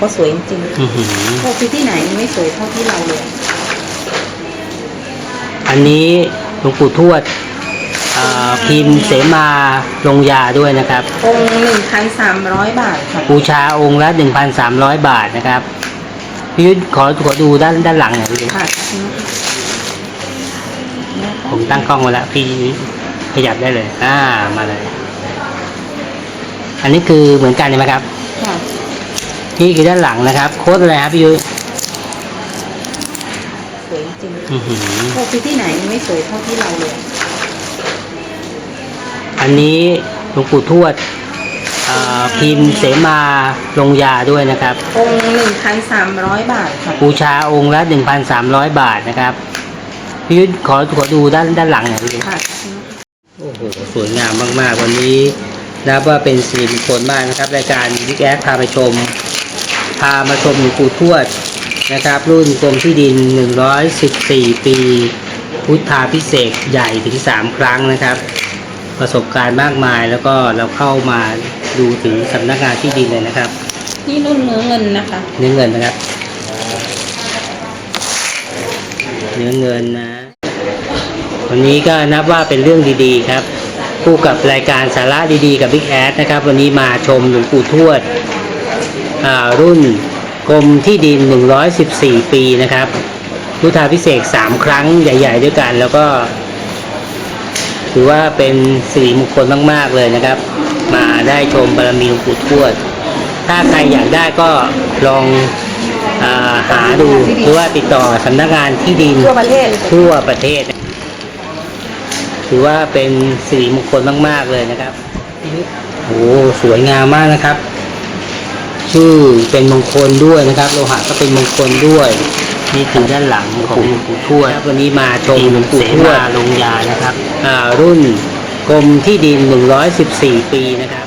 บอกว่าสวยจริงอื้อหือๆบอกที่ที่ไหนไม่สวยเท่าที่เราเลย อันนี้หลวงปู่ทวดเอ่อพิมพ์เสมาลงยาด้วยนะครับ องค์หนึ่งพันสามร้อยบาทค่ะบูชาองค์ละ1,300บาทนะครับพี่ยุทธขอขอดูด้านด้านหลังหน่อยพี่ยุทธค่ะผมตั้งกล้องไว้แล้วพี่ขยับได้เลย อ่ามาเลย อันนี้คือเหมือนกันใช่ไหมครับค่ะ นี่คือด้านหลังนะครับ โค้ดอะไรครับพี่ยุทธสวยจริงอื้อหือบอกที่ที่ไหนไม่สวยเท่าที่เราเลย อันนี้หลวงปู่ทวดเอ่อพิมพ์เสมาลงยาด้วยนะครับ องค์หนึ่งพันสามร้อยบาทค่ะบูชาองค์ละ 1,300 บาทนะครับ พี่ยุทธขอขอดูด้านด้านหลังหน่อยพี่ยุทธค่ะโอ้โห สวยงามมาก ๆ วันนี้นับว่าเป็นสิริมงคลมากนะครับ รายการวิกแอพาไปชม พามาชมหลวงปู่ทวดนะครับ รุ่นกรมที่ดิน 114 ปี พุทธาพิเศษกใหญ่ถึง 3 ครั้งนะครับ ประสบการณ์มากมายแล้วก็เราเข้ามาดูถึงสำนักงานที่ดินเลยนะครับ นี่รุ่นเนื้อเงินนะคะ เนื้อเงินนะครับ เนื้อเงินนะ วันนี้ก็นับว่าเป็นเรื่องดีๆครับคู่กับรายการสาระดีๆกับ Big a d นะครับ วันนี้มาชมหลวงปู่ทวดอ่า รุ่นกรมที่ดิน 114 ปีนะครับพุทธาพิเศษก3ครั้งใหญ่ ๆ ด้วยกันแล้วก็ ถือว่าเป็นสิริมงคลมาก ๆ เลยนะครับ มาได้ชมบารมีหลวงปู่ทวด ถ้าใครอยากได้ก็ลองอาหาดูหรือว่าติดต่อสำนักงานที่ดินทั่วประเทศทั่วประเทศ ถือว่าเป็นสิริมงคลมาก ๆ เลยนะครับโอ้สวยงามมากนะครับ ชื่อเป็นมงคลด้วยนะครับ โลหะก็เป็นมงคลด้วยนี่คือด้านหลังของหลวงปู่ทวดวันนี้มาชมหลวงปู่ทวดลงยานะครับอ่ารุ่นกรมที่ดิน 114 ปีนะครับ